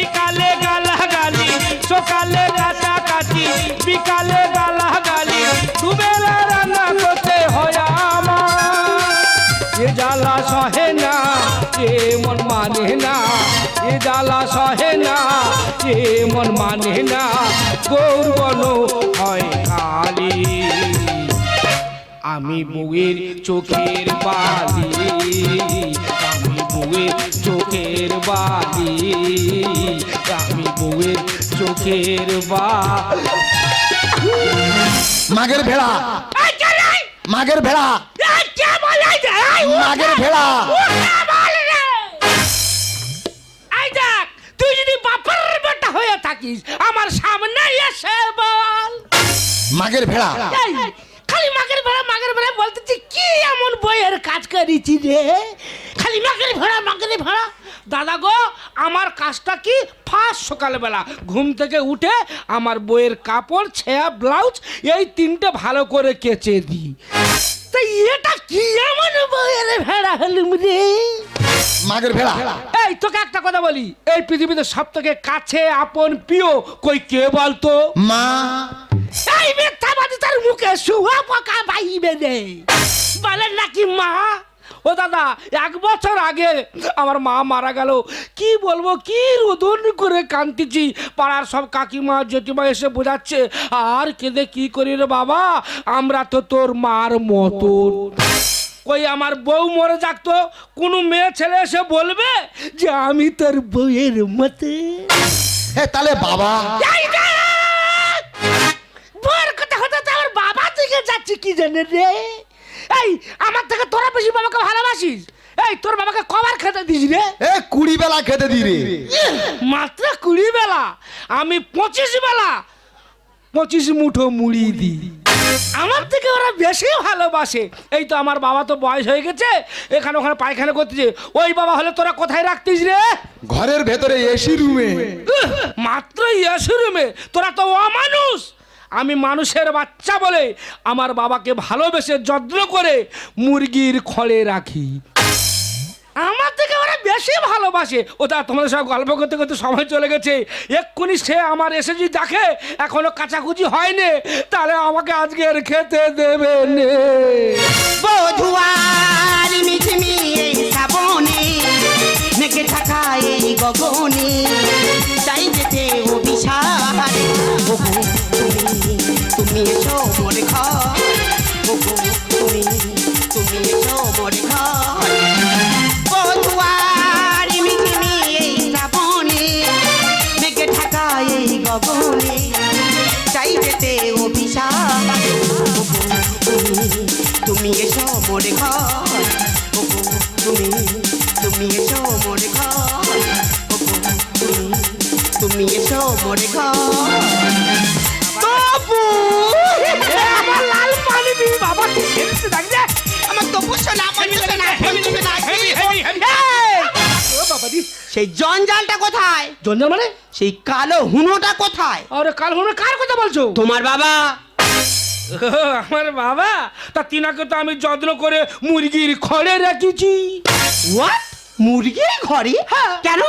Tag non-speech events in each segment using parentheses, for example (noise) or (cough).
বিকালে গালাগালি, সকালে বিকালে রান্না করতে হয় আমার। এ জ্বালা সহে না, এ মন মানে না। এ জ্বালা সহে না, এ মন মানে না। হয় খালি। আমি বউয়ের চোখের বালি, আমি বউয়ের চোখের বালি। চোখের বালি। মাগের ভেড়া? মাগের ভেড়া। মাগের ভেড়া। তুই যদি বাপের বেটা হয়ে থাকিস আমার সামনে এসে বল। মাগের ভেড়া। খালি মাগের ভেড়া মাগের ভেড়া বলতেছি কি এমন বইয়ের কাজ করেছি রে? খালি মাগের ভেড়া মাগের ভেড়া। দাদা গো আমার কাজটা কি? ফার্স্ট সকালবেলা ঘুম থেকে উঠে আমার বইয়ের কাপড় ছেয়া ব্লাউজ এই তিনটে ভালো করে কেচে দিই। তাই এটা কি এমন বইয়ের ভেড়া হলুম রে? মাগের ভেড়া। এই তোকে একটা কথা বলি। এই পৃথিবীতে সব থেকে কাছে আপন প্রিয় কই কে বলতো? মা। এই মিথ্যাবাদী তার মুখে শুয়া পোকা বাইবে রে বলেন নাকি মা? ও দাদা এক বছর আগে আমার মা মারা গেল। কি বলব কি রোদন করে কান্দিছি পাড়ার সব কাকিমা জেঠিমা এসে বোঝাচ্ছে আর কেঁদে কি করি রে বাবা? আমরা তো তোর মার মতন। কই আমার বউ মরে যাকতো কোনো মেয়ে ছেলে এসে বলবে যে আমি তোর বউয়ের মতে এ তাহলে বাবা। বউয়ের কথা হতে আমার বাবা থেকে যাচ্ছে কি জানে রে? এই আমার থেকে তোরা বেশি বাবাকে ভালোবাসিস? এই তোর বাবাকে কবার খেতে দিস রে? এ কুড়ি বেলা খেতে দি রে। মাত্র কুড়ি বেলা আমি পঁচিশ বেলা পঁচিশ মুঠো মুড়ি দিই। আমার থেকে ওরা বেশি ভালোবাসে। এই তো আমার বাবা তো বয়স হয়ে গেছে এখানে ওখানে পায়খানা করতেছে। ওই বাবা হলে তোরা কোথায় রাখতিস রে? ঘরের ভেতরে এসি রুমে মাত্র ইয়াসু রুমে তোরা তো অমানুষ। আমি মানুষের বাচ্চা বলে আমার বাবাকে ভালোবেসে যত্ন করে মুরগির খড়ে রাখি। আমার থেকে ওরা বেশি ভালোবাসে। ও তা তোমাদের সব গল্প করতে করতে সময় চলে গেছে। এক্ষুনি সে আমার এসে যদি দেখে এখনও কাচাকুচি হয়নি, তাহলে আমাকে আজকে খেতে দেবে নে। বধুয়ার মিঝিমি এই শ্রাবণে থাকা এই গগনে চাই যেতে তুমি তুমি এসো মোর ঘর ওগো তুমি তুমি এসো মোর ঘর বধুয়ার মিঝিমি এই শ্রাবণে মেঘে থাকা এই গগনে চাই যেতে বিষাহারে ওগো তুমি তুমি এসো মোর ঘর ওগো তুমি তুমি এসো মোর ঘর ওগো তুমি তুমি এসো মোর ঘর আমার লাল পানি দিবি বাবা কি খেলছে দেখলে আমার ও বাবা দি সেই জঞ্জালটা কোথায়? জঞ্জাল মানে? সেই কালো হুনোটা কোথায়? আরে কালো হলো কার কথা বলছো? তোমার বাবা। আমার বাবা? তা তিনাকে তো আমি যত্ন করে মুরগির খড়ে রেখেছি। হোয়াট মুরগির ঘরে কেন?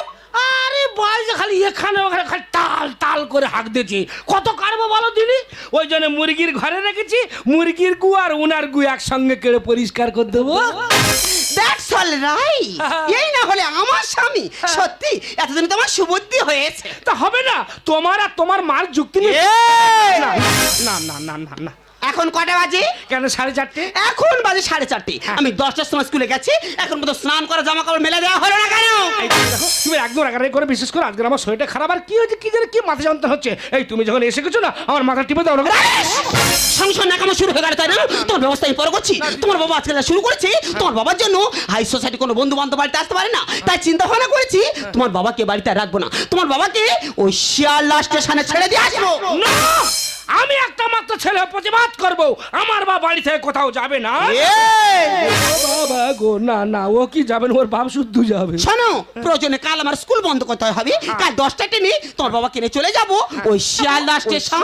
আরে বয়স খালি এখানে ওখানে খালি তাল তাল করে হাঁক দিয়েছি। কত কারবো বলো দিনি ওই জন্য মুরগির ঘরে রেখেছি মুরগির গু আর উনার গু একসঙ্গে কেড়ে পরিষ্কার করে দেবো। দ্যাটস অল রাইট এই না হলে আমার স্বামী সত্যি এতদিন তোমার সুবুদ্ধি হয়েছে। তা হবে না তোমার আর তোমার মার যুক্তি নেই না না না না না না। এখন কটা বাজে? কেন সাড়ে চারটে? এখন বাজে সাড়ে চারটে। আমি দশটার সময় স্কুলে গেছি এখন মতো স্নান করা জামা কাপড় মেলে দেওয়া হলো না কেন? তুমি একদম রাগারাগি করে বিশেষ করে আজকে আমার শরীরটা খারাপ আর কি হয়েছে কি জানি কি মাথা যন্ত্রণা হচ্ছে? এই তুমি যখন এসে গেছো না আমার মাথা টিপে দাও না সংসার নাকামো শুরু হয়ে গেল তাই না? তোমার ব্যবস্থা আমি পরে করছি। তোমার বাবা আজকে শুরু করেছে তোমার বাবার জন্য হাই সোসাইটি কোনো বন্ধু বান্ধব বাড়িতে আসতে পারে না। তাই চিন্তা ভাবনা করেছি তোমার বাবাকে বাড়িতে রাখব না। তোমার বাবাকে ওই শিয়ালদা স্টেশনে ছেড়ে দিয়ে আসব। না আমি একটা মাত্র ছেলে প্রতিবাদ। করব। আমার বা বাড়ি থেকে কোথাও যাবে না। বাবা গো না না ও কি যাবেন ওর বাপ শুদ্ধ যাবে। শোনো প্রয়োজনে কাল আমার স্কুল বন্ধ করতে হবে। কাল দশটা টেনে তোর বাবা কিনে চলে যাব। ওই শিয়াল শিয়ালদা স্টেশন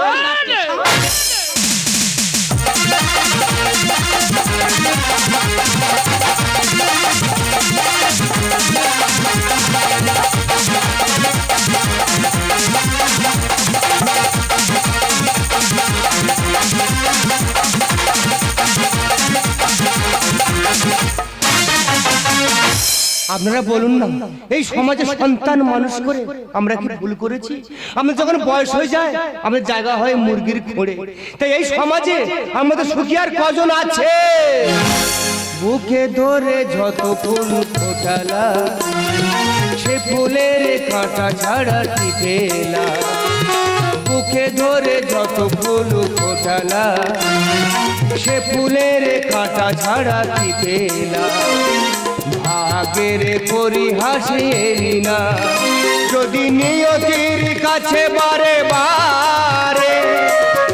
আপনারা বলুন না। এই সমাজে সন্তান মানুষ করে আমরা কি ভুল করেছি? আমরা যখন বয়স হয়ে যায়, আমাদের জায়গা হয় মুরগির খোঁড়ে। তাই এই সমাজে আমাদের সুখী আর কজন আছে? বুকে ধরে যত ফুল ফোটালা, সে ফুলের কাঁটা ছাড়া টিপেলা বুকে ধরে যত ফুল ফোটালা, সে ফুলের কাঁটা ছাড়া টিপেলা ভাগের পরিহাসে না যদি নিয়তির কাছে বারে বারে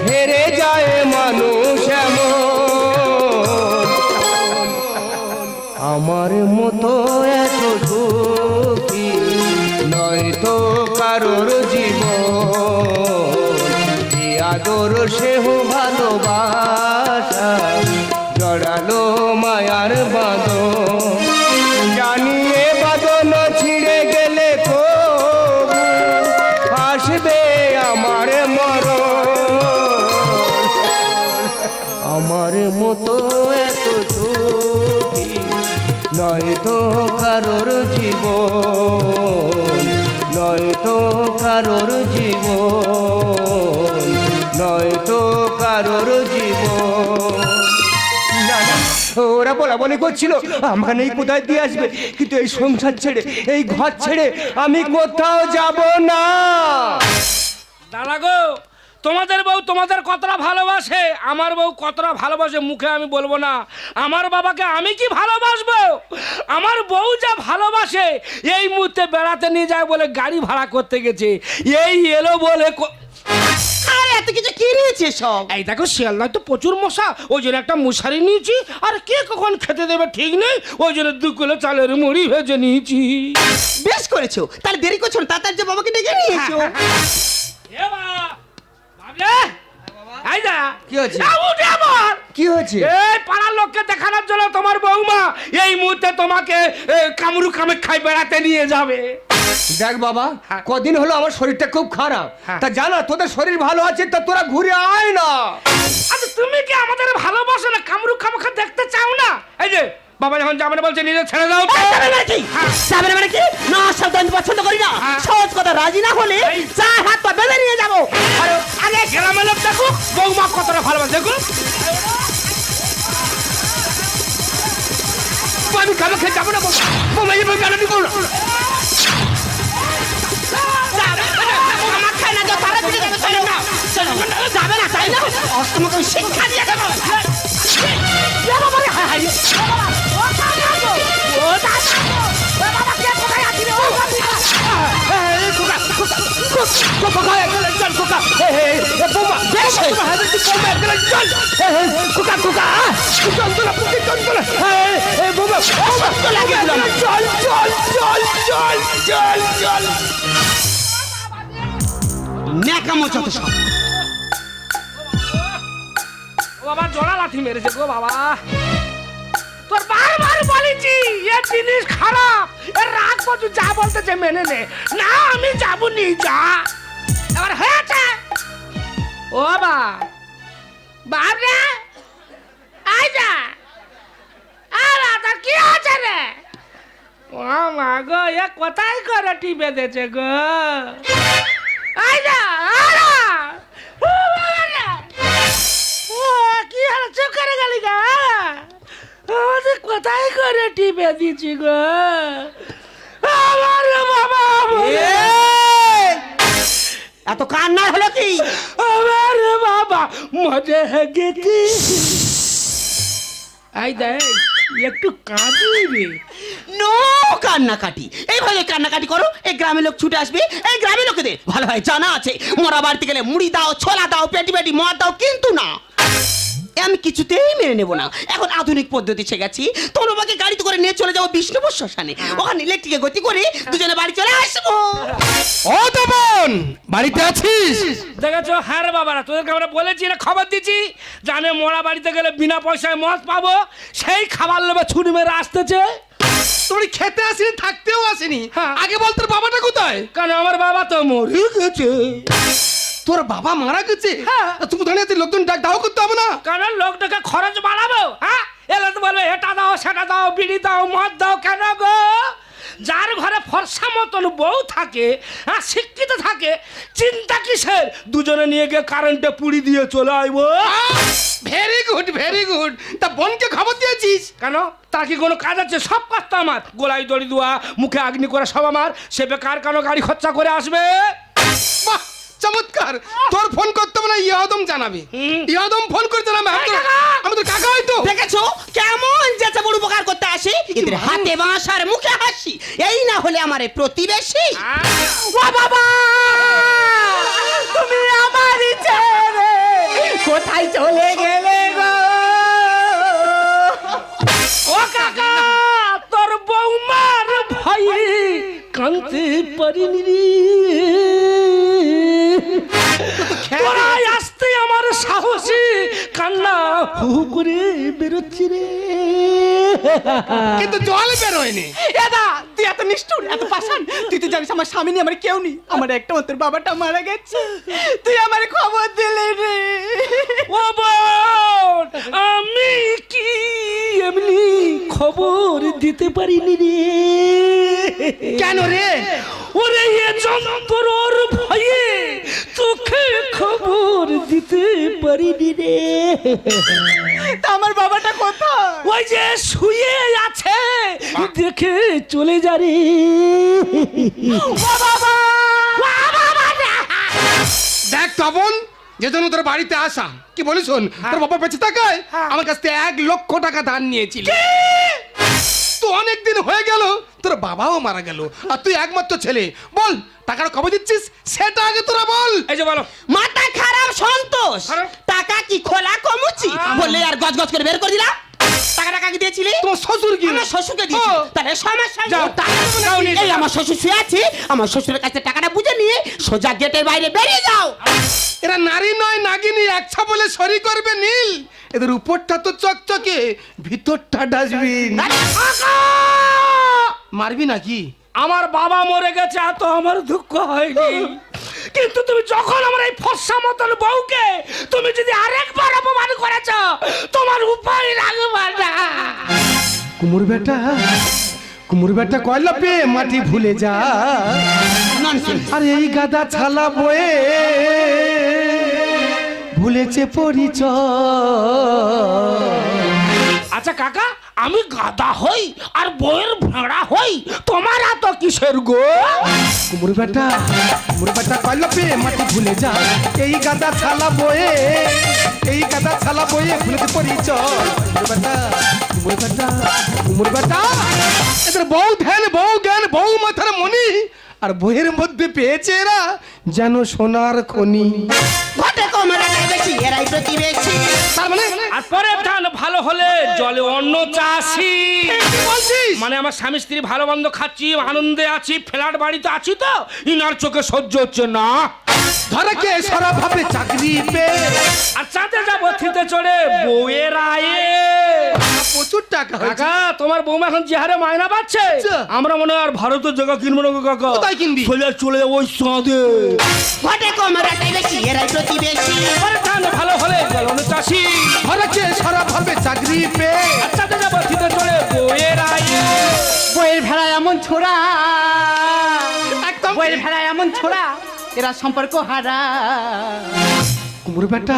হেরে যায় মানুষ আমার মতো এত দুঃখী নয় তো কারোর জীবন। আদর সেহ ভালোবাসা, জড়ালো মায়ার বাঁধন। নয় তো কারোর জীবন নয় তো কারোর নয় তো কারোর না ওরা বলা বলে করছিল আমাকে নেই কোথায় দিয়ে আসবে? কিন্তু এই সংসার ছেড়ে, এই ঘর ছেড়ে আমি কোথাও যাব না। তোমাদের বউ তোমাদের কতটা ভালোবাসে? আমার বউ কতটা ভালোবাসে মুখে আমি বলব না। আমার বাবাকে আমি কি ভালোবাসবো? আমার বউ যা ভালোবাসে এই মুহূর্তে বেড়াতে নিয়ে যায় বলে গাড়ি ভাড়া করতে গেছে। এই এলো বলে আর এত কিছু কি নিয়েছে সব? এই দেখো শিয়ালদায় তো প্রচুর মশা। ওই জন্য একটা মশারি নিয়েছি। আর কে কখন খেতে দেবে ঠিক নেই। ওই জন্য দু কিলো চালের মুড়ি ভেজে নিয়েছি। বেশ করেছ। তাহলে দেরি করছ না তাড়াতাড়ি যে বাবাকে ডেকে নিয়েছো (laughs) এ যা। কি হয়েছে? আমার। কি হয়েছে? এই পাড়ার লোককে দেখানোর জন্য তোমার বৌমা এই মুহূর্তে তোমাকে কামরু কামাখ্যায় বেড়াতে নিয়ে যাবে। দেখ বাবা হ্যাঁ। কদিন হলো আমার শরীরটা খুব খারাপ। হ্যাঁ। তা জানা তোদের শরীর ভালো আছে তা তোরা ঘুরে আয় না। আচ্ছা তুমি কি আমাদের ভালোবাসো না? কামরু কামাখ্যা দেখতে চাও না? এই যে বাবা যখন যাবে না বলছে নিজে ছেড়ে দাও। যাবে না কি? যাবে না মানে কি? না শব্দ আমি পছন্দ করি না। হ্যাঁ। সহজ কথা রাজি না হলে এই- চা হাত পা বেঁধে নিয়ে যাব। আরে আগে গ্রামের লোক দেখো বৌমা কতটা ভালোবাসে দেখো। আমি কামাখ্যা যাব না বৌমা। এই বৌমা আমি করো আমার খায় না যে তারা দিকে যাবে যন্ত্রণা, বুকে যন্ত্রণা। এই, এই, বৌমা। চল, চল, চল, চল, চল, চল। ন্যাকামো যত সব ও বাবা জোড়া লাথি মেরেছে গো বাবা তোর বারবার বলেছি এ জিনিস খারাপ এর রাগ বছর যা বলতেছে মেনে নে না আমি যাব নি যা এবার হয়েছে ও বাবা। বাবরে আই যা। আর তার কি আছে রে? ও মা গো, এ কোথায় করে টিপে দিয়েছে গো? আই যা আরা ও কি হলো, চুপ করে গেলি গা? আমাদের কোথায় করে টিপে দিচ্ছি গো? আমার বাবা! এত কান্না হলো কি? আমার বাবা মজা গেছি। আই দেখ একটু কাঁদি রে। নো কান্নাকাটি। এইভাবে কান্নাকাটি করো এই গ্রামের লোক ছুটে আসবে এই গ্রামের লোকেদের। ভালো ভাই জানা আছে মরা বাড়িতে গেলে মুড়ি দাও ছোলা দাও পেটি পেটি মদ দাও কিন্তু না। এ আমি কিছুতেই মেনে নেব না। এখন আধুনিক পদ্ধতি শিখে গেছি তোর বাবাকে গাড়িতে করে নিয়ে চলে যাব বিষ্ণুপুর শ্মশানে। ওখানে ইলেকট্রিকে গতি করে দুজনে বাড়ি চলে আসব। ও তপন বাড়িতে আছিস? দেখেছ? হ্যাঁ রে বাবারা তোদেরকে আমরা বলেছি না খবর দিচ্ছি। জানে মোড়া বাড়িতে গেলে বিনা পয়সায় মদ পাবো। সেই খাবার নেবে ছুরি মেরে আসতেছে। তোর খেতে আসিনি থাকতেও আসিনি। হ্যাঁ। আগে বল তোর বাবাটা কোথায়? কেন? আমার বাবা তো মরে গেছে। তোর বাবা মারা গেছে? হ্যাঁ। তুমি দাঁড়িয়ে আছিস, লোকজন ডাক দাও করতে হবে না? কেন লোকটাকে খরচ বাড়াবো? হ্যাঁ। এলে তো বলবে এটা দাও সেটা দাও বিড়ি দাও মদ দাও কেন গো? যার ঘরে ফর্সা মতন বউ থাকে হ্যাঁ শিক্ষিত থাকে চিন্তা কিসের? দুজনে নিয়ে গিয়ে কারেন্টে পুড়ি দিয়ে চলে আইবো। ভেরি গুড ভেরি গুড তা বোনকে খবর দিয়েছিস? কেন? তার কি কোনো কাজ আছে? সব কাজ তো আমার। গোলায় দড়ি দেওয়া মুখে আগ্নি করা সব আমার। সে বেকার কেন গাড়ি খরচা করে আসবে? বাহ! চমৎকার। তোর ফোন করতে হবে না ইয়াদম জানাবে। ইয়াদম ফোন করে জানাবে। আমি তোর- কাকা! আমি তোর কাকা হয়তো দেখেছ? কেমন যেতে বড় উপকার করতে আসে? এদের হাতে বাঁশ আর মুখে হাসি। এই না হলে আমারে প্রতিবেশী। ও বাবা! তুমি আমার ছেড়ে কোথায় চলে গেলে গো? ও কাকা তোর বৌমার ভাই কানতে পারিনি তোরাই আসতে আমার সাহসী কান্না। হু হু করে বেরোচ্ছি রে। কিন্তু জল বেরোয়নি। দাদা তুই এত নিষ্ঠুর এত পাষাণ। তুই তো জানিস আমার স্বামী নেই আমার কেউ নেই। আমার একটা মাত্র বাবাটা মারা গেছে। তুই আমার খবর দিলে রে। ও বোন আমি কি এমনি খবর দিতে পারিনি রে? কেন রে? ওরে এ যন্ত্রর ভয়ে তোকে খবর দিতে পারিনি রে। তা আমার বাবাটা কোথায়? ওই যে শুয়ে আছে দেখে চলে যা রে। দেখ তপন যে জন্য তোর বাড়িতে আসা। কি বলিস শোন তোর বাবা বেঁচে থাকায় আমার কাছ থেকে এক লক্ষ টাকা ধার নিয়েছিল। তো অনেকদিন হয়ে গেল তোর বাবাও মারা গেল আর তুই একমাত্র ছেলে। বল টাকার কবে দিচ্ছিস? সেটা আগে তোরা বল। এই যে বলো। মাথা খারাপ সন্তোষ? টাকা কি খোলা কমুচি? বললে আর গজ গজ করে বের করে দিলাম। টাকা টাকা কি দিয়েছিলি? তোমার শ্বশুর কি? আমার শ্বশুরকে দিয়েছি। ও। তাহলে সমস্যা যাও, এই আমার শ্বশুর শুয়ে আছে। আমার শ্বশুরের কাছে টাকাটা বুঝে নিয়ে সোজা গেটের বাইরে বেরিয়ে যাও। এরা নারী নয় নাগিনী একছা বলে সরি করবে নীল। এদের উপরটা তো চকচকে ভিতরটা ডাস্টবিন। মারবি নাকি? আমার বাবা মরে গেছে এত আমার দুঃখ হয়নি। (laughs) কিন্তু তুমি যখন আমার এই ফর্সা মতন বউকে তুমি যদি আরেকবার অপমান করেছ তোমার উপায় রাখবে না। কুমুর বেটা কুমুর বেটা কয়লা পে মাটি ভুলে যা। আর এই গাদা ছালা বয়ে ভুলেছে পরিচয়। আচ্ছা কাকা আমি গাদা হই আর বইয়ের ভেড়া হই, তোমার এত কিসের গো? কুমুর বেটা কুমুর বেটা কয়লা পে মাটি ভুলে যা। এই গাদা ছালা বয়ে এই গাদা ছালা বয়ে ভুলেছে পরিচয় কুমুর বেটা কুমুর বেটা কুমুর বেটা। এদের বউ ধ্যান বউ জ্ঞান, বউ মাথার মনি আর বইয়ের মধ্যে পেয়েছে এরা যেন সোনার খনি। এরাই প্রতিবেশী তার মানে আর পরে ধান ভালো হলে জলে অন্য চাষি। বলছিস? মানে আমার স্বামী স্ত্রী ভালো মন্দ খাচ্ছি আনন্দে আছি ফ্ল্যাট বাড়িতে আছি তো ইনার চোখে সহ্য হচ্ছে না। ধরে কে সারা ভাবে চাকরি পেয়ে। আর চাঁদে যাব থিতে চড়ে বউয়ের আয়ে। প্রচুর টাকা কাকা তোমার বৌমা এখন যে হারে মায়না পাচ্ছে? আচ্ছা। আমরা মনে হয় আর ভারতের জায়গা কিনবো না কাকা। কোথায় কিনবি? চলে যাব ওই চাঁদে। ঘটে কমরাটাই বেশি এরাই প্রতিবেশী পরে ভালো হলে জলন চাষি। কে সারা ভাবে চাকরি পেয়ে আর চাঁদে যাব থিতে চড়ে আয়ে। বইয়ের ভেড়া এমন ছোড়া। একদম। বইয়ের ভেড়া এমন ছোড়া এরা সম্পর্ক হারা। কুমুর বেটা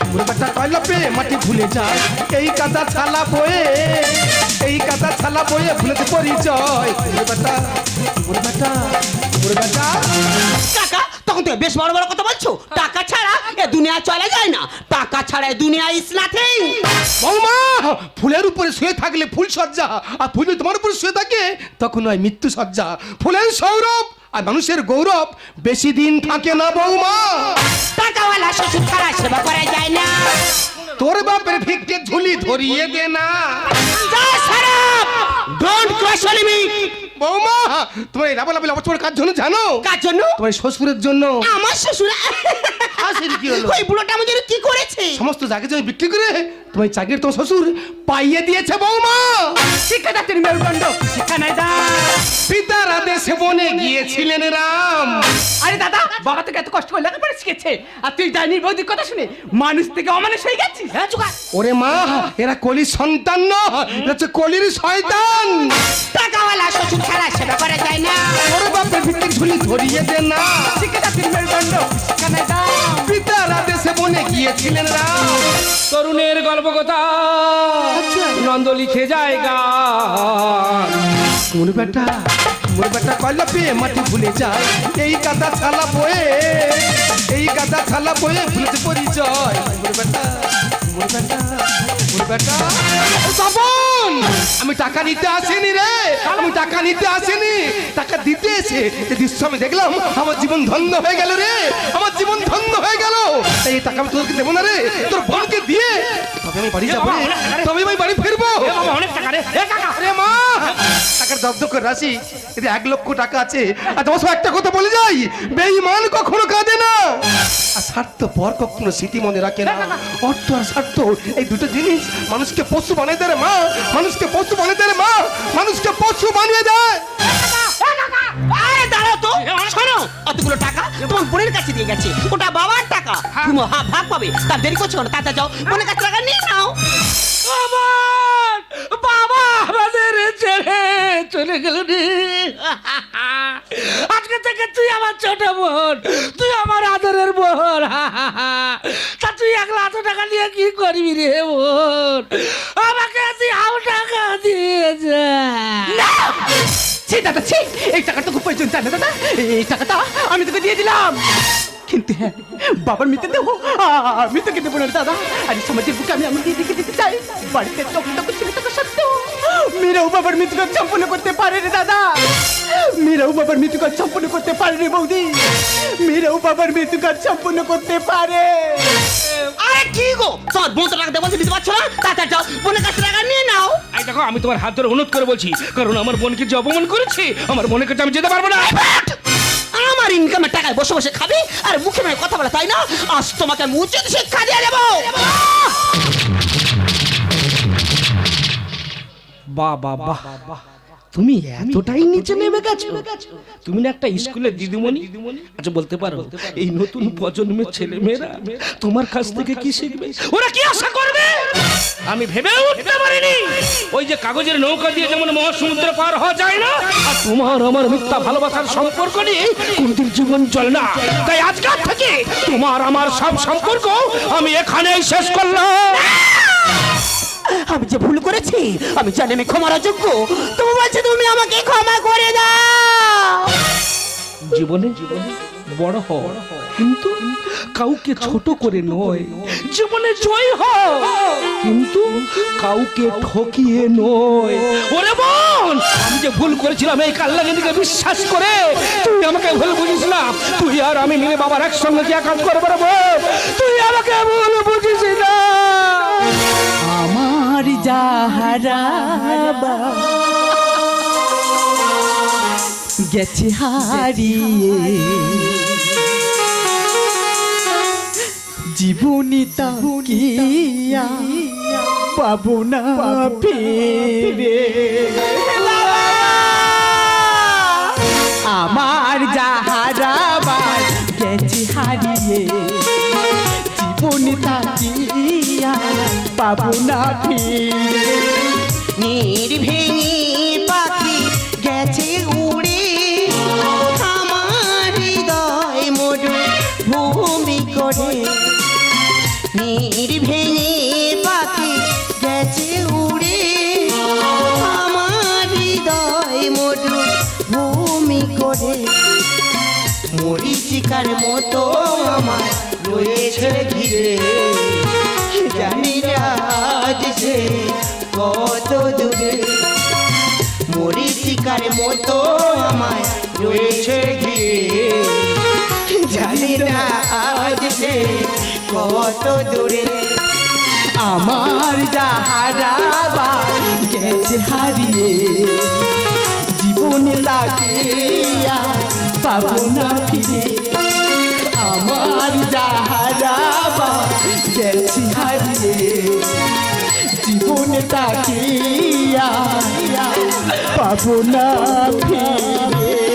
কুমুর বেটা কয়লা পে মাটি ভুলে যায়। এই কাদা ছালা বয়ে এই কাদা ছালা বয়ে ভুলেছে পরিচয়। কুমুর বেটা কুমুর বেটা কুমুর বেটা। কাকা তখন থেকে বেশ বড় বড় কথা বলছো। টাকা ছাড়া এ দুনিয়া চলা যায় না। টাকা ছাড়া এ দুনিয়া ইস নাথিং বৌমা ফুলের উপরে শুয়ে থাকলে ফুল সজ্জা আর ফুল যদি তোমার উপরে শুয়ে থাকে তখন হয় মৃত্যু সজ্জা। ফুলের সৌরভ আর মানুষের গৌরব বেশি দিন থাকে না বৌমা। টাকাওয়ালা শ্বশুর ছাড়া সেবা করা যায় না। তোর বাপের ভিক্ষে ঝুলি ধরিয়ে দে না। ডোন্ট কোয়েশ্চন মি বৌমা তোমার এই লাভ লাভ কার জন্য জানো? কার জন্য? তোমার শ্বশুরের জন্য। আমার শ্বশুর হাসির কি হলো? ওই বুড়োটা আমাদের কি করেছে? সমস্ত জায়গা জমি বিক্রি করে তোমার চাকরির তোমার শ্বশুর পাইয়ে দিয়েছে বৌমা। শিক্ষা জাতির মেরুদণ্ড। শিক্ষা নাই দা পিতার আদেশে বনে গিয়েছিলেন রাম। আরে দাদা বাবা তোকে এত কষ্ট করে লেখাপড়া শিখেছে। আর তুই জানি বৌদির কথা শুনে মানুষ থেকে অমানুষ হয়ে গেছিস হ্যাঁ? চুকা ওরে মা এরা কলির সন্তান না এরা হচ্ছে কলির শয়তান। টাকাওয়ালা শ্বশুর। ছাড়া সেবা করা যায় না। ওরে বাপের ঝুলি ধরিয়ে দে না। জাতির মেরুদণ্ড পিতার আদেশে বনে গিয়েছিলেন রাম তরুণের গল্প কথা নন্দ লিখে যায় গান মোর বেটা মোর বেটা কয়লা পেয়ে মাটি ভুলে যায়। এই গাদা ছালা বয়ে এই গাদা ছালা বয়ে ভুলেছে পরিচয়। মোর বেটা মোর বেটা মোর বেটা। তপন আমি টাকা নিতে আসিনি রে। আমি টাকা নিতে আসিনি। টাকা দিতে এসে যে দৃশ্য আমি দেখলাম। আমার জীবন ধন্য হয়ে গেল রে। আমার জীবন ধন্য হয়ে গেল। এই টাকা আমি তোকে দেবো না রে। তোর বোনকে দিয়ে তবে আমি বাড়ি যাব রে। তবে আমি বাড়ি ফিরবো। এ বাবা অনেক টাকা রে। এ কাকা। আরে মা! টাকার দগ্ধ রাশি এতে এক লক্ষ টাকা আছে। আর তোমার সব একটা কথা বলে যাই বেঈমান কখনো কাঁদে না। আর স্বার্থ পর কখনো স্মৃতি মনে রাখে না। অর্থ আর স্বার্থ এই দুটো জিনিস মানুষকে পশু বানিয়ে দেয় রে মা। মানুষকে পশু বানিয়ে দেয় রে মা। মানুষকে পশু বানিয়ে দেয়। আরে অতগুলো টাকা তোমার বোনের কাছে দিয়ে গেছে ওটা বাবার টাকা তুমি হা ভাগ পাবে তার দেরি যাও বোনের কাছে টাকা নিয়ে নাও আমার বাবা আমাদের ছেড়ে চলে গেল রে আজকে থেকে তুই আমার ছোট বোন তুই আমার আদরের বোন তা তুই একলা এত টাকা নিয়ে কি করবি রে বোন আমাকে তুই আও টাকা দিয়ে ছি, দাদা, ছি! এই টাকাটা খুব প্রয়োজন জানে দাদা। এই টাকাটা আমি তোকে দিয়ে দিলাম। কিন্তু হ্যাঁ বাবার মৃত্যু দেবো। আমি তোকে দেবো না, দাদা। আর সমাজের বুকে আমি আমি দিদিকে দিতে চাই। বাড়িতে টকটক ছিল টাকা সত্ত্বেও মেয়েরাও বাবার মৃত্যু কাজ সম্পূর্ণ করতে পারে রে দাদা। মেয়েরাও বাবার মৃত্যু কাজ সম্পূর্ণ করতে পারে রে বৌদি। মেয়েরাও বাবার মৃত্যু কাজ সম্পূর্ণ করতে পারে। আরে কি গো? তোমার বোন টাকা দেবো দিতে পারছ না? তাতে যাও বোনের কাছে টাকা নিয়ে নাও। এই দেখো আমি তোমার হাত ধরে অনুরোধ করে বলছি কারণ আমার বোনকে যে অপমান করেছি আমার বোনের কাছে আমি যেতে পারব না। আমার ইনকামের টাকায় বসে বসে খাবে আর মুখে মেয়ে কথা বলে তাই না? আজ তোমাকে আমি উচিত শিক্ষা দিয়ে দেবো। বাহ বাহ। বাহ তুমি এতটাই নিচে নেমে গেছো। তুমি না একটা স্কুলের দিদিমণি? আচ্ছা বলতে পারো, এই নতুন প্রজন্মের ছেলে মেয়েরা তোমার কাছ থেকে কি শিখবে? ওরা কি আশা করবে? আমি ভেবে উঠতে পারিনি। ওই যে কাগজের নৌকা দিয়ে যেমন মহাসমুদ্র পার হওয়া যায় না, আর তোমার আমার মিথ্যা ভালোবাসার সম্পর্ক নিয়ে কোনদিন জীবন চলে না। তাই আজকাল থেকে তোমার আমার সব সম্পর্ক আমি এখানেই শেষ করলাম। আমি যে ভুল করেছি, আমি জানি আমি ক্ষমার যোগ্য। তুমি বলছো তুমি আমাকে ক্ষমা করে দাও। জীবনে জীবনে বড় হ কিন্তু কাউকে ছোট করে নয়। জীবনে জয় হ কিন্তু কাউকে ঠকিয়ে নয়। ওরে বোন, আমি যে ভুল করেছিলাম, এই কাল্লাগিনীকে বিশ্বাস করে, তুই আমাকে ভুল বুঝিস না। তুই আর আমি মিলে বাবার একসঙ্গে কি কাজ করব তুই আমাকে ভুল বুঝিস না। আমার যাহারা গেছে হারিয়ে। জীবনী তাকিয়া পাবো না ফিরে। আমার যাহারা গেছে হারিয়ে। জীবনী তাকিয়া পাবো না ফিরে। পাখি গেছে উড়ে, আমার হৃদয় মরু ভূমি করে। নির্ভেঙে পাখি গেছে উড়ে, আমার হৃদয় মরু ভূমি করে। মরিচিকার মতো আমার রয়েছে ঘিরে জানি রাজ সে কত দূরে। মরিচিকার মতো আমার রয়েছে ঘিরে জানি না আজ সে কত দূরে। আমার যাহারা গেছে হারিয়ে জীবনে লাগিয়া পাবো না ফিরে আমার যাহারা গেছি হারিয়ে। জীবনে তাকিয়া পাবো না ফিরে।